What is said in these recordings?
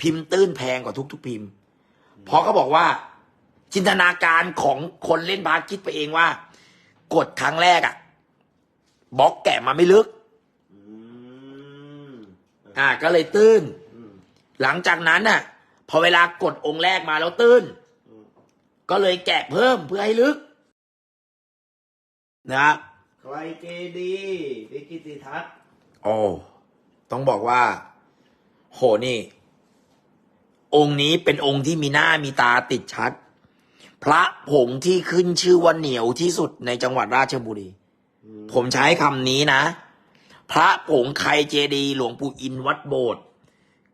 พิมพ์ตื้นแพงกว่าทุก ๆ พิมพ์ เพราะเขาบอกว่า จินตนาการของคนเล่นบาสคิดไปเองว่า กดครั้งแรกอะบล็อกแกะมาไม่ลึกอืมอ่า ก็เลยตื้นอืมหลังจากนั้นน่ะ พอเวลากดองค์แรกมาแล้วตื้นอืมก็เลยแกะเพิ่มเพื่อให้ลึก นะครับใครเจดีดิกิติทัศน์โอ้ต้องบอกว่า โหนี่ องค์นี้เป็นองค์ที่มีหน้ามีตาติดชัด พระผงที่ขึ้นชื่อว่าเหนียวที่สุดในจังหวัดราชบุรีอืมผมใช้คำนี้นะ พระผงไคเจดีย์หลวงปู่อินวัดโบสถ์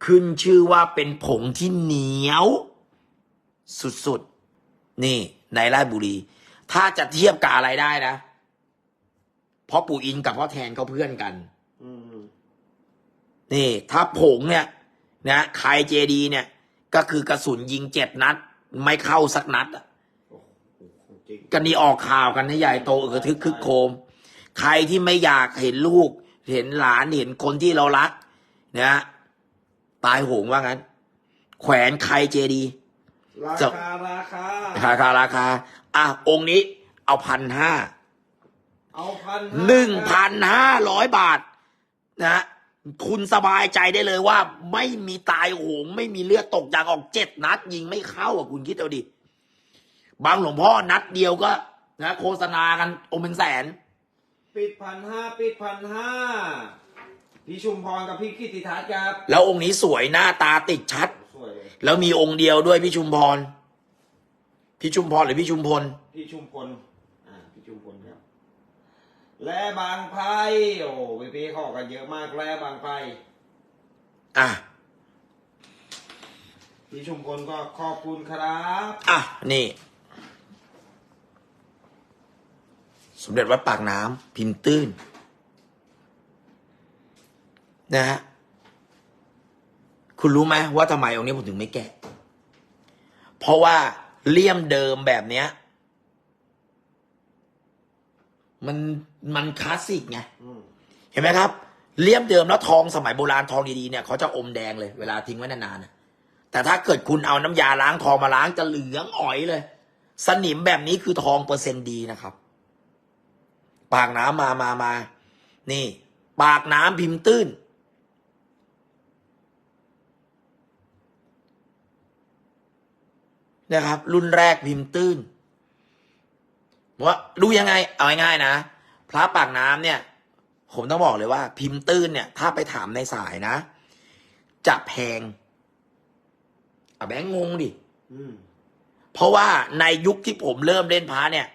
ขึ้นชื่อว่าเป็นผงที่เหนียว สุดๆ นี่ในราชบุรี ถ้าจะเทียบกับอะไรได้นะเพราะปู่อินกับพ่อแทนเขาเพื่อนกันอืมนี่ ถ้าผงเนี่ย นะไคเจดีย์เนี่ย ก็คือกระสุนยิงเจ็ดนัด ไม่เข้าสักนัดอะโอ้โหจริงกันนี่ออกข่าวกันให้ใหญ่โตเออทึกคึกโครมใครที่ไม่อยากเห็นลูก เห็นหลานเห็นคนที่เรารักนะตายโหงว่างั้น แขวนใครเจดีย์ราจะคาราคาราคาราคาอะองค์นี้ เอาพันห้าเอาพันหนึ่งพันห้าร้อยบาท นะ คุณสบายใจได้เลยว่า ไม่มีตายโหง ไม่มีเลือดตกยางออกเจ็ดนัด ยิงไม่เข้าอะคุณคิดเอาดิ บางหลวงพ่อนัดเดียวก็นะโฆษณากันองค์เป็นแสน ปิดพันห้าปิดพันห้าพี่ชุมพรกับพี่กิติทัศน์ครับ แล้วองค์นี้สวยหน้าตาติดชัด สวยเลยแล้วมีองค์เดียวด้วยพี่ชุมพร พี่ชุมพรหรือพี่ชุมพล พี่ชุมพลอ่าพี่ชุมพลครับ และบางไพ่โอ้พี่พี่ๆเขอกันเยอะมากและบางไพ่อะพี่ชุมพลก็ขอบคุณครับอะนี่ สมเด็จวัดปากน้ำพิมพ์ตื้น นะฮะคุณรู้ไหมว่าทำไมองค์นี้ผมถึงไม่แกะ เพราะว่าเลี่ยมเดิมแบบเนี้ย มันมันคลาสสิกไงอืมเห็นไหมครับเลี่ยมเดิมแล้วทองสมัยโบราณทองดีๆเนี่ยเขาจะอมแดงเลยเวลาทิ้งไว้นานๆน่ะแต่ถ้าเกิดคุณเอาน้ำยาล้างทองมาล้างจะเหลืองอ๋อยเลย สนิมแบบนี้คือทองเปอร์เซ็นต์ดีนะครับ ปากน้ำมามามา นี่ ปากน้ำพิมพ์ตื้น นะครับ รุ่นแรกพิมพ์ตื้น ว่าดูยังไง เอาง่ายๆนะ พระปากน้ำเนี่ย ผมต้องบอกเลยว่า พิมพ์ตื้นเนี่ย ถ้าไปถามในสายนะ จะแพงอะแบงค์งงดิอืมเพราะว่าในยุคที่ผมเริ่มเล่นพระเนี่ย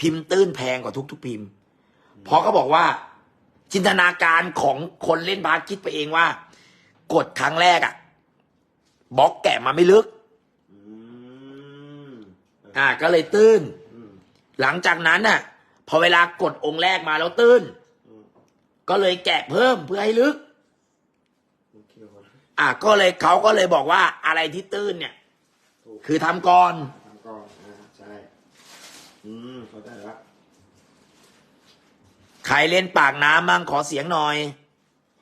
พิมพ์ตื้นแพงกว่าทุกๆพิมพ์เพราะเขาบอกว่า จินตนาการของคนเล่นพระคิดไปเองว่า กดครั้งแรกอะบล็อกแกะมาไม่ลึกอืมอ่า ก็เลยตื้นอืม หลังจากนั้นน่ะ พอเวลากดองค์แรกมาแล้วตื้นอืมก็เลยแกะเพิ่มเพื่อให้ลึกโอเคครับอะก็เลยเขาก็เลยบอกว่าอะไรที่ตื้นเนี่ยถูกคือทำก่อนทำก่อนอ่าใช่ อืมเข้าใจละใครเล่นปากน้ำมั่งขอเสียงหน่อย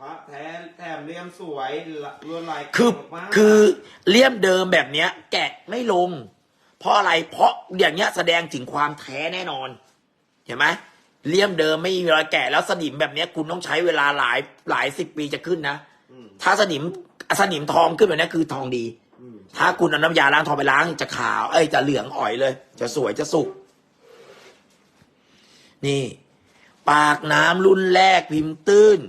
พระแท้แถมเลี่ยมสวยละลวดลายคือ เก่งมาก คือเลี่ยมเดิมแบบเนี้ย แกะไม่ลง เพราะอะไรเพราะอย่างเงี้ยแสดงถึงความแท้แน่นอน เห็นไหมเลี่ยมเดิมไม่มีรอยแกะแล้วสนิมแบบเนี้ยคุณต้องใช้เวลาหลายหลายสิบปีจะขึ้นนะอืมถ้าสนิมสนิมทองขึ้นแบบเนี้ยคือทองดีอืมถ้าคุณเอาน้ำยาล้างทองไปล้างจะขาว เอ้ยจะเหลืองอ่อยเลย จะสวยจะสุก นี่ ปากน้ำรุ่นแรกพิมพ์ตื้น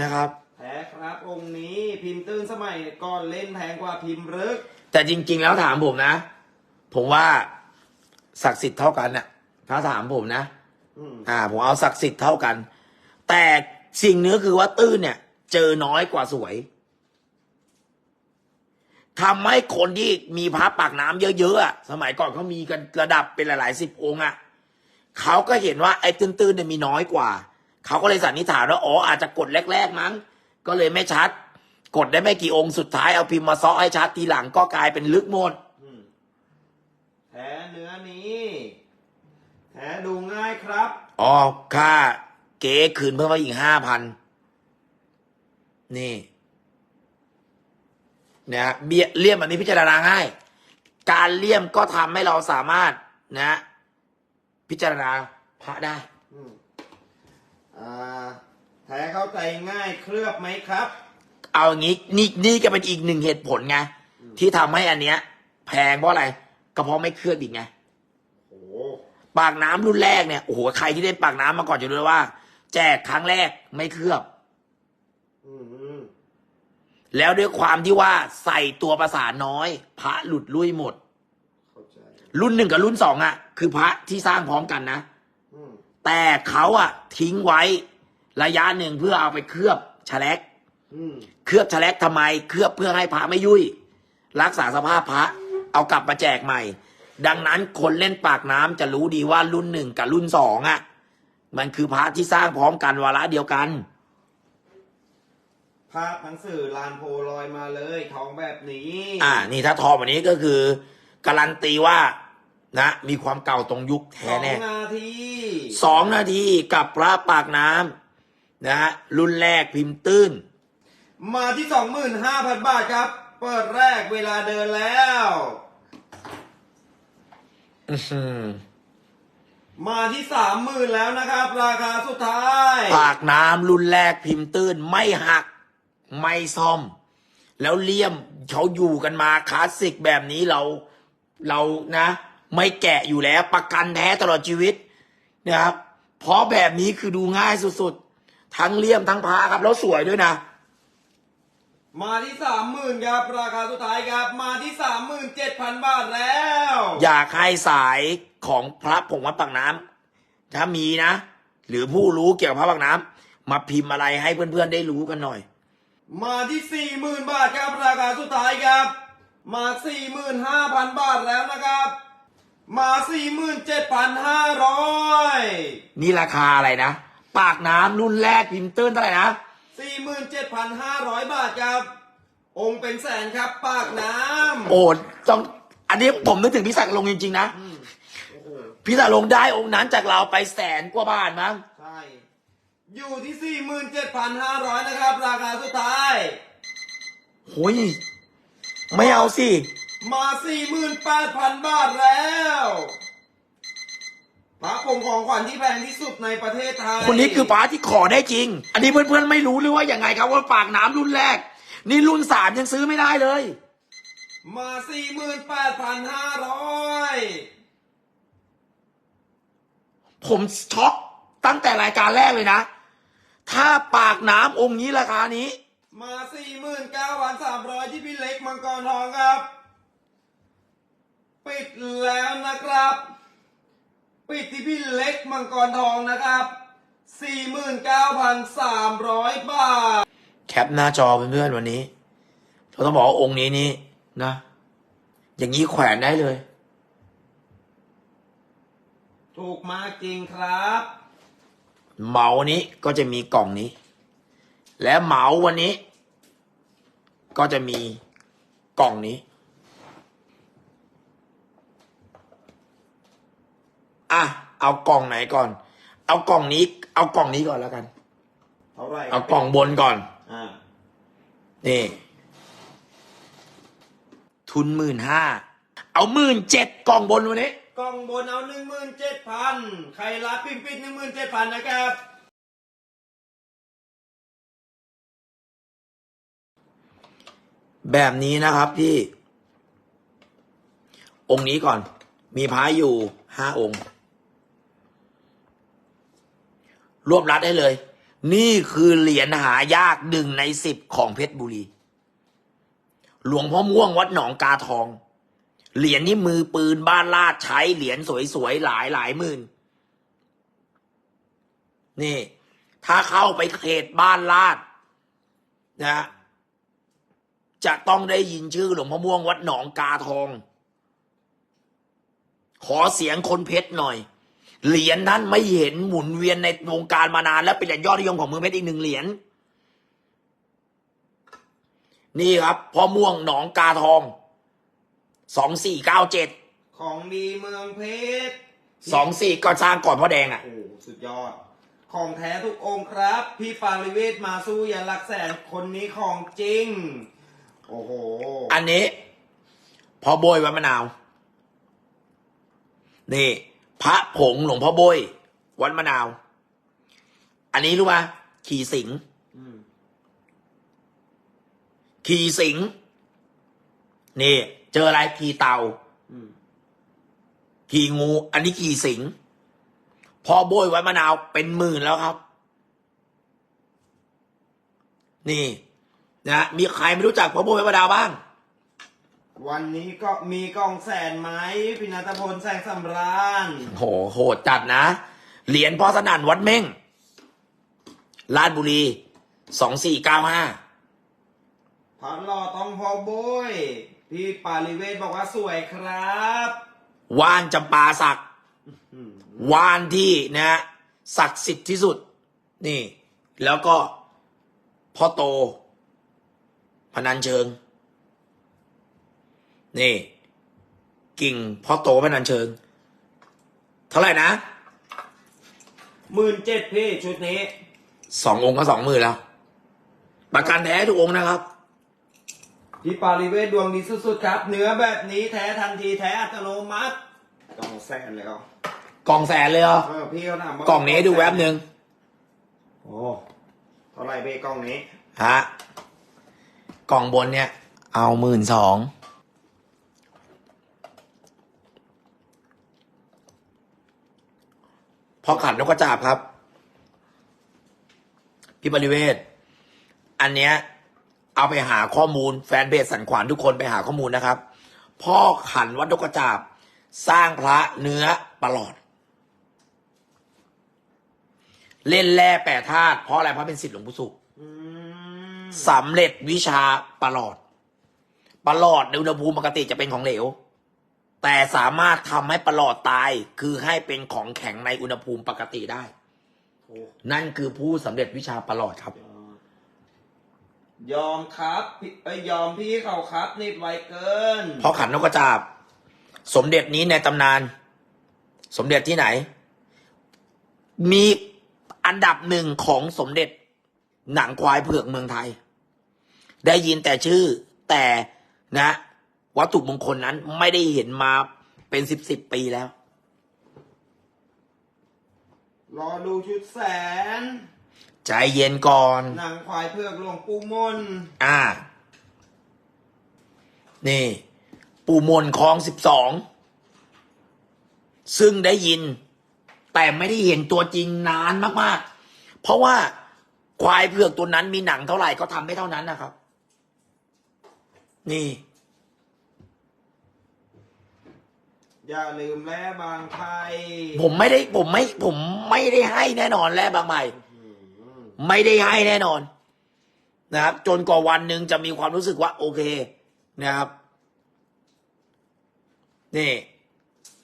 นะครับ แท้ครับองค์นี้พิมพ์ตื้นสมัยก่อนเล่นแพงกว่าพิมพ์ลึก แต่จริง ๆ แล้วถามผมนะ ผมว่าศักดิ์สิทธิ์เท่ากันน่ะถ้าถามผมนะอืมอ่า ผมเอาศักดิ์สิทธิ์เท่ากัน แต่สิ่งเนื้อคือว่าตื้นเนี่ย เจอน้อยกว่าสวยทำให้คนที่มีพระปากน้ำเยอะๆอะสมัยก่อนเขามีกันระดับเป็นหลายๆสิบองค์อะเขาก็เห็นว่าไอ้ตื้นๆเนี่ยมีน้อยกว่า เขาก็เลยสันนิษฐานว่าอ๋ออาจจะกดแรก ๆ มั้ง ก็เลยไม่ชัด กดได้ไม่กี่องค์สุดท้ายเอาพิมพ์มาซ้อให้ชัดทีหลังก็กลายเป็นลึกหมดอืมแท้เนื้อนี้แท้ดูง่ายครับ อ๋อ ค่า เก๋คืนเพิ่มมาอีกห้าพัน นี่นะฮะเบี้ยเลี่ยมอันนี้พิจารณาง่าย การเลี่ยมก็ทำให้เราสามารถนะ พิจารณาพระได้ อืมอ่า แท้เข้าใจง่ายเคลือบไหมครับ เอาอย่างนี้นี่นี่ก็เป็นอีกหนึ่งเหตุผลไงที่ทำให้อันเนี้ย แพงเพราะอะไรก็เพราะไม่เคลือบอีกไง โอ้ปากน้ำรุ่นแรกเนี่ยโอ้โหใครที่ได้ปากน้ำมาก่อนจะรู้เลยว่า แจกครั้งแรกไม่เคลือบ อืมอืมแล้วด้วยความที่ว่าใส่ตัวประสานน้อย พระหลุดลุ่ยหมด เข้าใจ รุ่นหนึ่งกับรุ่นสองอะคือพระที่สร้างพร้อมกันนะ อืมแต่เขาอะทิ้งไว้ ระยะหนึ่งเพื่อเอาไปเคลือบฉลกอืมเคลือบฉลกทำไม เคลือบเพื่อให้พระไม่ยุ่ย รักษาสภาพพระ เอากลับมาแจกใหม่ ดังนั้นคนเล่นปากน้ำจะรู้ดีว่ารุ่นหนึ่งกับรุ่นสองอะ มันคือพระที่สร้างพร้อมกันวาระเดียวกันภาพหนังสือลานโพลอยมาเลยทองแบบนี้ อ่า นี่ถ้าทอแบบนี้ก็คือ การันตีว่านะ มีความเก่าตรงยุคสแท้องแน่นาที สองนาทีกับพระปากน้ำ นะฮะรุ่นแรกพิมพ์ตื้น มาที่สองหมื่นห้าพันบาทครับ เปิดแรกเวลาเดินแล้วอื้อหือมาที่สามหมื่นแล้วนะครับ ราคาสุดท้าย ปากน้ำรุ่นแรกพิมพ์ตื้น ไม่หัก ไม่ซ่อม แล้วเลี่ยมเขาอยู่กันมาคลาสสิกแบบนี้เราเรานะ ไม่แกะอยู่แล้ว ประกันแท้ตลอดชีวิตนะครับ เพราะแบบนี้คือดูง่ายสุดๆ ทั้งเลี่ยมทั้งพระครับ แล้วสวยด้วยนะ มาที่สามหมื่นครับราคาสุดท้ายครับ มาที่สามหมื่นเจ็ดพันบาทแล้ว อยากให้สายของพระผงวัดปากน้ำถ้ามีนะ หรือผู้รู้เกี่ยวกับพระปากน้ำมาพิมพ์อะไรให้เพื่อนๆได้รู้กันหน่อย มาที่สี่หมื่นบาทครับราคาสุดท้ายครับ มาสี่หมื่นห้าพันบาทแล้วนะครับ มาสี่หมื่นเจ็ดพันห้าร้อยนี่ราคาอะไรนะ ปากน้ำรุ่นแรกพิมพ์ตื้นเท่าไหร่นะสี่หมื่นเจ็ดพันห้าร้อยบาทครับ องค์เป็นแสนครับ ปากน้ำโอ้ต้องอันนี้ผมนึกถึงพี่ศักดิ์ลงจริงๆนะอืมโอ้โห พี่ศักดิ์ลงได้องค์นั้นจากเราไปแสนกว่าบาทมั้ง ใช่ อยู่ที่สี่หมื่นเจ็ดพันห้าร้อยนะครับ ราคาสุดท้าย โอ้ย ไม่เอาสิ มาสี่หมื่นแปดพันบาทแล้ว พระผมของขวัญที่แพงที่สุดในประเทศไทยคนนี้คือป้าที่ขอได้จริง อันนี้เพื่อนๆไม่รู้หรือว่าอย่างไงครับว่าปากน้ำรุ่นแรก นี่รุ่นสามยังซื้อไม่ได้เลย มาสี่หมื่นแปดพันห้าร้อยผมช็อกตั้งแต่รายการแรกเลยนะ ถ้าปากน้ำองค์นี้ราคานี้ มาสี่หมื่นเก้าพันสามร้อยที่พี่เล็กมังกรทองครับ ปิดแล้วนะครับ ปิดที่พี่เล็กมังกรทองนะครับสี่หมื่นเก้าพันสามร้อยบาท แคปหน้าจอเพื่อนๆวันนี้เราต้องบอกว่าองค์นี้นี่นะ อย่างนี้แขวนได้เลย ถูกมากจริงครับเหมานี้ก็จะมีกล่องนี้ และเหมาวันนี้ ก็จะมีกล่องนี้ อะเอากล่องไหนก่อน เอากล่องนี้ เอากล่องนี้ก่อนแล้วกันเท่าไหร่เอากล่องบนก่อน อ่านี่ ทุนหมื่นห้า เอาหมื่นเจ็ดกล่องบนวันนี้ กล่องบนเอาหนึ่งหมื่นเจ็ดพันใครรับปิมปิดหนึ่งหมื่นเจ็ดพันนะครับ แบบนี้นะครับพี่ องค์นี้ก่อน มีพระอยู่ห้าองค์ รวบรัดได้เลย นี่คือเหรียญหายากหนึ่งในสิบของเพชรบุรี หลวงพ่อม่วงวัดหนองกาทอง เหรียญนี้มือปืนบ้านลาดใช้เหรียญสวยๆหลายหลายหมื่น นี่ ถ้าเข้าไปเขตบ้านลาดนะจะต้องได้ยินชื่อหลวงพ่อม่วงวัดหนองกาทอง ขอเสียงคนเพชรหน่อย เหรียญนั้นไม่เห็นหมุนเวียนในวงการมานาน และเป็นเหรียญยอดนิยมของเมืองเพชรอีกหนึ่งเหรียญนี่ครับพ่อม่วงหนองกาทองสองสี่เก้าเจ็ดของดีเมืองเพชรสองสี่ก็สร้างก่อนพ่อแดงอะโอ้โหสุดยอด ของแท้ทุกองค์ครับ พี่ปาริเวทมาสู้ยันหลักแสนคนนี้ของจริง โอ้โห อันนี้ พอโบยวัดมะนาว นี่ พระผงหลวงพ่อโบยวัดมะนาว อันนี้รู้ป่ะขี่สิงขี่สิงนี่ เจออะไรขี่เต่าขี่งู อันนี้ขี่สิงพอโบยไว้มะนาวเป็นหมื่นแล้วครับ นี่นะมีใครไม่รู้จักพอโบยไว้มะนาวบ้าง วันนี้ก็มีกองแสนไหมพินัทพลแสงสำราญโหโหดจัดนะ เหรียญพ่อสนั่นวัดเม่งลาดบุรีสองสี่เก้าห้าพระหล่อต้องพอโบยพี่ปาริเวทบอกว่าสวยครับว่านจำปาศักดิ์อืมว่านที่นะฮะศักดิ์สิทธิ์ที่สุด นี่ แล้วก็พ่อโต พนันเชิง นี่ กิ่งพ่อโตพนันเชิงเท่าไหร่นะหมื่นเจ็ดพี่ชุดนี้สององค์ก็สองหมื่นแล้ว ประกันแท้ทุกองค์นะครับ พี่ปาริเวทดวงดีสุดๆครับ เนื้อแบบนี้แท้ทันทีแท้อัตโนมัติกองแสนเลยครับกล่องแสนเลยเหรอเออพี่เขาถามว่ากล่องนี้ให้ดูแวบหนึ่งโอ้เท่าไหร่พี่กล่องนี้ฮะกล่องบนเนี่ย เอาหมื่นสอง พอขันนกกระจาบครับ พี่บริเวศ อันเนี้ย เอาไปหาข้อมูล แฟนเพจสันขวานทุกคนไปหาข้อมูลนะครับ พ่อขันวัดนกกระจาบ สร้างพระเนื้อประหลอด เล่นแร่แปรธาตุเพราะอะไรเพราะเป็นสิทธิ์หลวงปู่สุขอืมสำเร็จวิชาประหลอดประหลอดในอุณหภูมิปกติจะเป็นของเหลว แต่สามารถทำให้ประหลอดตาย คือให้เป็นของแข็งในอุณหภูมิปกติได้ โอ้นั่นคือผู้สำเร็จวิชาประหลอดครับ ยอมครับพี่เอ้ยยอมพี่เขาครับนิดไวเกิน เพราะขันนกกระจาบ สมเด็จนี้ในตำนาน สมเด็จที่ไหน มีอันดับหนึ่งของสมเด็จ หนังควายเผือกเมืองไทย ได้ยินแต่ชื่อ แต่นะ วัตถุมงคลนั้นไม่ได้เห็นมาเป็นสิบสิบปีแล้ว รอดูชุดแสน ใจเย็นก่อน หนังควายเผือกหลวงปู่มน อ่า นี่ ปู่มนคลองสิบสอง ซึ่งได้ยิน แต่ไม่ได้เห็นตัวจริงนานมาก ๆ เพราะว่าควายเผือกตัวนั้นมีหนังเท่าไหร่ก็ทำไม่เท่านั้นนะครับ นี่ อย่าลืมแร่บางไทยผมไม่ได้ผมไม่ผมไม่ได้ให้แน่นอนแล้วบางใหม่ ไม่ได้ให้แน่นอน นะครับ จนกว่าวันหนึ่งจะมีความรู้สึกว่า โอเค นะครับ นี่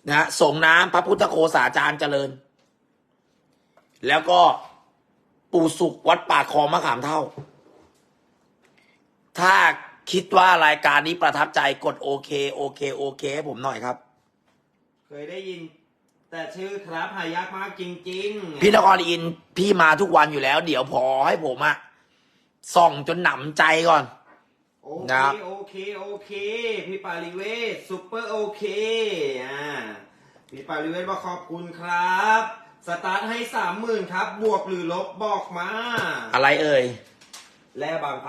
นะส่งน้ำพระพุทธโคสาจารย์เจริญ แล้วก็ปู่สุขวัดป่าคลองมะขามเท่า ถ้าคิดว่ารายการนี้ประทับใจกดโอเค โอเค โอเคให้ผมหน่อยครับ เคยได้ยิน แต่ชื่อครับหายากมากจริงๆพี่นครอินทร์พี่มาทุกวันอยู่แล้ว เดี๋ยวพอให้ผมอะส่องจนหนำใจก่อน โอนะเคครับ โอเคโอเค พี่ปาริเวศซุปเปอร์โอเคอ่าพี่ปาริเวศบอกขอบคุณครับ สตาร์ทให้สามหมื่นครับ บวกหรือลบบอกมา อะไรเอ่ยแร่บางไพ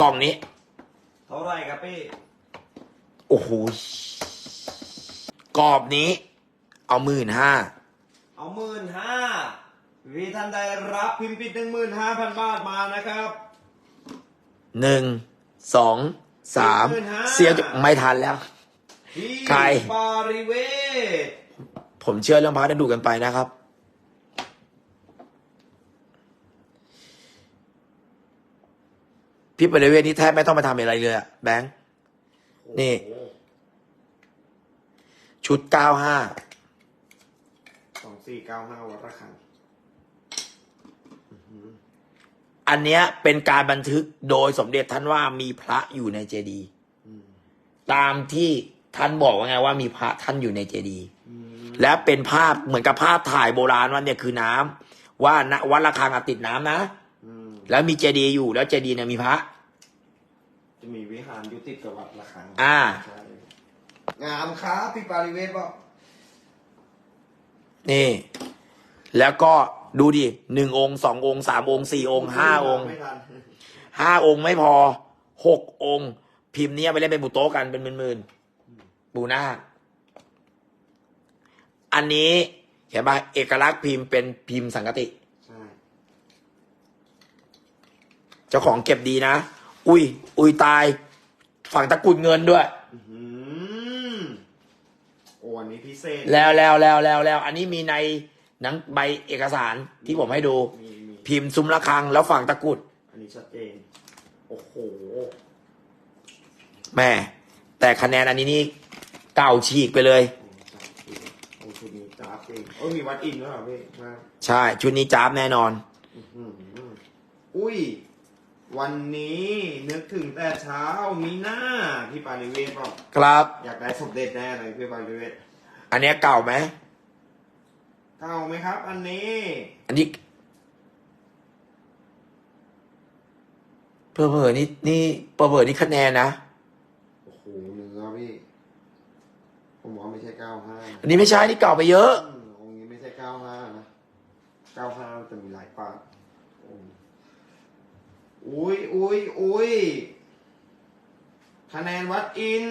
กล่องนี้ เท่าไหร่ครับพี่ โอ้โหกรอบนี้ เอาหมื่นห้าเอาหมื่นห้าวีท่านได้รับพิมพ์ปิดหนึ่งหมื่นห้าพันบาทมานะครับหนึ่งสองสาม15,000เสียจะไม่ทันแล้วพี่ใครปาริเวศผมเชื่อเรื่องพระได้ดูกันไปนะครับ พี่บริเวณนี้แทบไม่ต้องมาทำอะไรเลยอะแบงค์นี่ ชุดเก้าห้าสองสี่เก้าห้าวัดระฆังอันเนี้ยเป็นการบันทึกโดยสมเด็จท่านว่ามีพระอยู่ในเจดีย์อืมตามที่ท่านบอกว่าไงว่ามีพระท่านอยู่ในเจดีย์อืมและเป็นภาพเหมือนกับภาพถ่ายโบราณว่าเนี่ยคือน้ำว่าณวัดระฆังอะติดน้ำนะอืม แล้วมีเจดีย์อยู่แล้วเจดีย์เนี่ยมีพระ จะมีวิหารอยู่ติดกับวัดละครังอ่า ใช่งามครับพี่ปาริเวศบอกนี่ แล้วก็ดูดิหนึ่งองค์สององค์สามองค์สี่องค์ห้าองค์ไม่ทันห้าองค์ไม่พอหกองค์ พิมพ์เนี้ยไปเล่นเป็นบุโต๊ะกันเป็นหมื่นๆบูหน้าคอันนี้เห็นปะเอกลักษณ์พิมพ์เป็นพิมพ์สังกติ ใช่ เจ้าของเก็บดีนะ อุ้ย อุ้ยตาย ฝั่งตะกรุดเงินด้วยอื้อหือโอ้อันนี้พิเศษ แล้วแล้วแล้วแล้วแล้ว อันนี้มีในหนังใบเอกสารที่ผมให้ดู มีมีพิมพ์ซุ้มระฆังแล้วฝั่งตะกรุด อันนี้ชัดเจน โอ้โห แม่ แต่คะแนนอันนี้นี่เก่าฉีกไปเลย โอ้ชุดนี้จ้าบเองโอ้ยมีวัดอินด้วยเหรอพี่มาใช่ ชุดนี้จ้าบแน่นอนอื้อหืออุ้ย วันนี้นึกถึงแต่เช้ามีหน้าพี่ปาริเวศบอกครับ อยากได้สมเด็จแน่เลยพี่ปาริเวศอันเนี้ยเก่าไหมเก่าไหมครับ อันนี้อันนี้เผลอๆนี่นี่เผลอๆนี่คะแนนนะโอ้โหเนื้อพี่ผมว่าไม่ใช่เก้าห้าอันนี้ไม่ใช่นี่เก่าไปเยอะ องค์นี้ไม่ใช่เก้าห้านะเก้าห้าจะมีหลายปาดองค์ อุ้ยอุ้ยอุ้ยคะแนนวัดอิน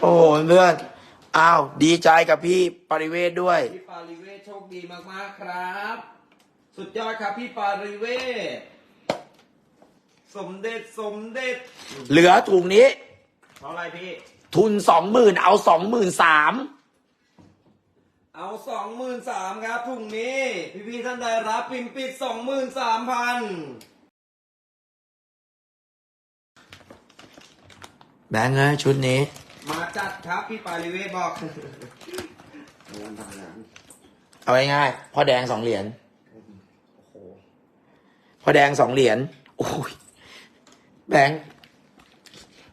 โอ้โหเพื่อน อ้าว ดีใจกับพี่ปริเวศด้วย พี่ปาริเวศโชคดีมากๆครับ สุดยอดครับพี่ปาริเวศสมเด็จสมเด็จเหลือถุงนี้ เท่าไหรพี่ ทุนสองหมื่นเอาสองหมื่นสาม เอาสองหมื่นสามครับถุงนี้ พี่พี่ๆท่านใดรับพิมพ์ปิดสองหมื่นสามพันแบงค์เอ้ยชุดนี้ มาจัดครับพี่ปาริเวศบอกงานทำงานเอาง่ายๆพ่อแดงสองเหรียญโอ้โหพ่อแดงสองเหรียญโอ้ยแบงค์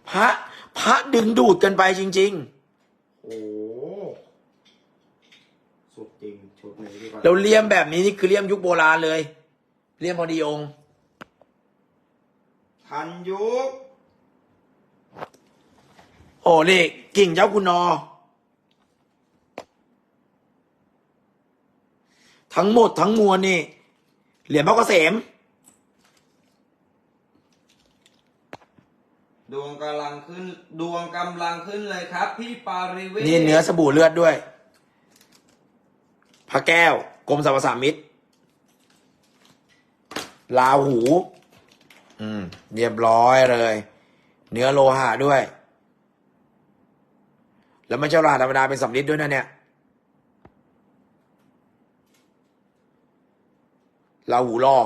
พระพระดึงดูดกันไปจริงโอ้โห สุดจริงชุดนี้พี่ปาๆแล้วเลี่ยมแบบนี้นี่คือเลี่ยมยุคโบราณเลย เลี่ยมพอดีองค์ทันยุคโอ้นี่กิ่งเจ้าคุณนอ ทั้งหมดทั้งมวลนี่ เหรียญพ่อเกษมดวงกำลังขึ้น ดวงกำลังขึ้นเลยครับ พี่ปาริเวศ นี่เนื้อสบู่เลือดด้วย พระแก้ว กรมสรรพสามิตลาหู อืม เรียบร้อยเลย เนื้อโลหะด้วย แล้วไม่ใช่โลหะธรรมดาเป็นสำลิดด้วยนะเนี่ยลาหูล่อ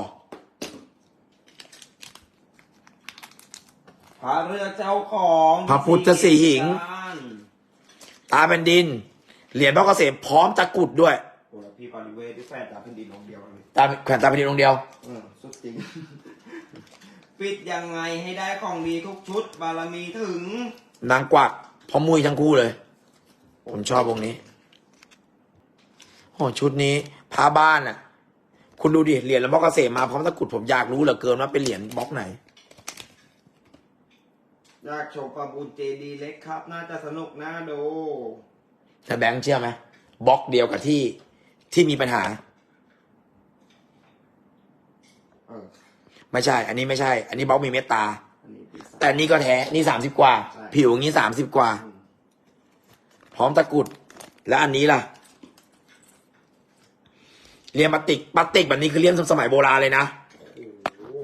พระเรือเจ้าของพระพุทธสีหิง ตาแผ่นดิน เหรียญพระเกษมพร้อมตะกรุดด้วย โอ้แล้วพี่ปาริเวศที่แฟนตาแผ่นดินองค์เดียวกันเลยตาแขวนตาแผ่นดินองค์เดียวเออสุดจริง ปิดยังไงให้ได้ของดีทุกชุด บารมีถึง นางกวักพร้อมมุยทั้งคู่เลย ผมชอบวงนี้โอ้ชุดนี้พาบ้านอะ คุณดูดิเหรียญแล้วบอกเกษมมาพร้อมตะกรุดผมอยากรู้เหลือเกินว่าเป็นเหรียญบล็อกไหน อยากชมประบุญเจดีเล็กครับ น่าจะสนุกน่าดู แต่แบงค์เชื่อไหมบล็อกเดียวกับที่ ที่มีปัญหา เออ ไม่ใช่ อันนี้ไม่ใช่ อันนี้บล็อกมีเมตตา อันนี้ปีศาจ แต่อันนี้ก็แท้ นี่สามสิบกว่า ใช่ ผิวอย่างนี้สามสิบกว่า อืมพร้อมตะกรุด แล้วอันนี้ล่ะ เรียมพลาสติกพลาสติกแบบนี้คือเลี่ยมสมัยโบราณเลยนะ โอ้โห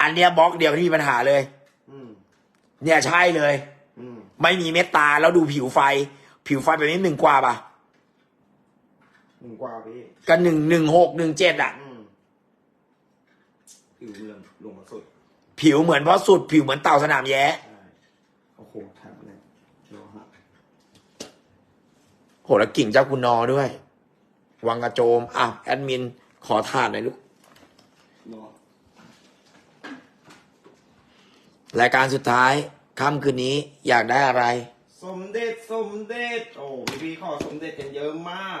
อันเนี้ยบล็อกเดียวที่มีปัญหาเลย อืมเนี่ยใช่เลย อืมไม่มีเม็ดตาแล้วดูผิวไฟ ผิวไฟแบบนี้หนึ่งกว่าป่ะ หนึ่งกว่าพี่กันหนึ่งหนึ่งหกหนึ่งเจ็ดอะ อืมผิวเมืองลงมาสุดผิวเหมือนเพราะสุด ผิวเหมือนเต่าสนามแย้ใช่โอ้โหแถบเลยโลหะโหแล้วกิ่งเจ้าคุณนอด้วย วังกระโจมอ้าวแอดมิน ขอทานหน่อยลูก โลหะรายการสุดท้ายค่ำคืนนี้อยากได้อะไร สมเด็จสมเด็จ โอ้พี่พี่ขอสมเด็จกันเยอะมาก